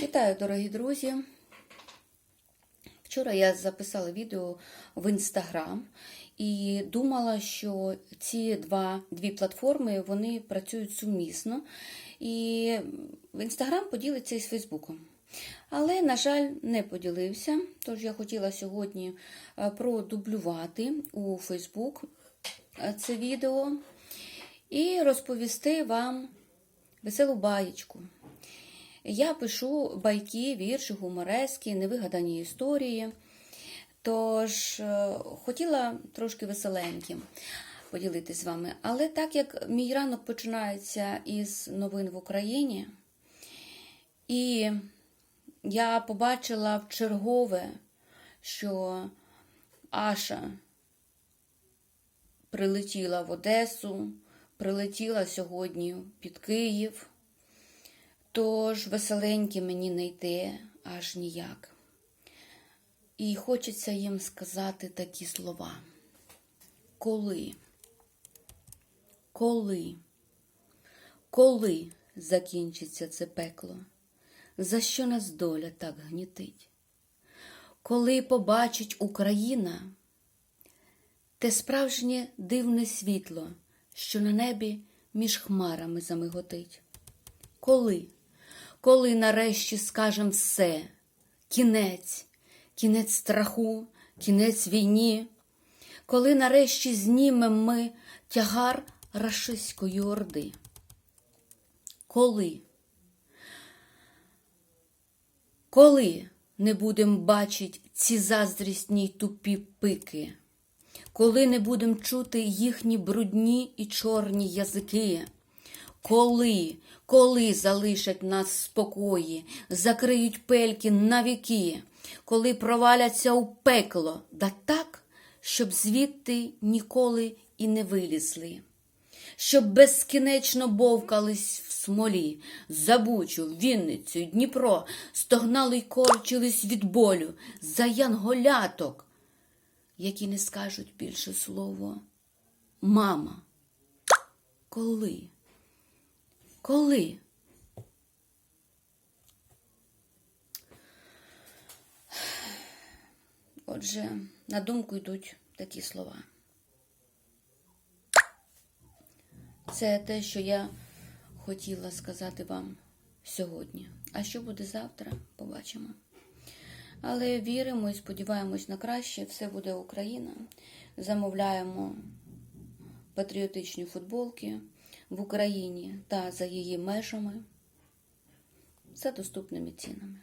Вітаю, дорогі друзі! Вчора я записала відео в Інстаграм і думала, що ці два, дві платформи вони працюють сумісно. І Інстаграм поділиться із Фейсбуком. Але, на жаль, не поділився. Тож я хотіла сьогодні е, продублювати у Фейсбук е, це відео і розповісти вам веселу баєчку. Я пишу байки, вірші, гуморески, невигадані історії. Тож е, хотіла трошки веселеньким поділитися з вами. Але так як мій ранок починається із новин в Україні, і я побачила в чергове, що Аша прилетіла в Одесу, прилетіла сьогодні під Київ. Тож веселенькі мені не йде аж ніяк. І хочеться їм сказати такі слова. Коли? Коли? Коли закінчиться це пекло? За що нас доля так гнітить? Коли побачить Україна те справжнє дивне світло, що на небі між хмарами замиготить? Коли? Коли нарешті скажем все, кінець, кінець страху, кінець війні, коли нарешті знімем ми тягар рашистської орди? Коли? Коли не будем бачить ці заздрісні тупі пики? Коли не будем чути їхні брудні і чорні язики? Коли, коли залишать нас спокої, закриють пельки на віки, коли проваляться у пекло, да так, щоб звідти ніколи і не вилізли, щоб безкінечно бовкались в смолі, Забучу, Вінницю, Дніпро, стогнали й корчились від болю за янголяток, які не скажуть більше слово. Мама, коли? Коли? Отже, на думку йдуть такі слова. Це те, що я хотіла сказати вам сьогодні. А що буде завтра, побачимо. Але віримо і сподіваємось на краще, все буде Україна. Замовляємо патріотичні футболки в Україні та за її межами за доступними цінами.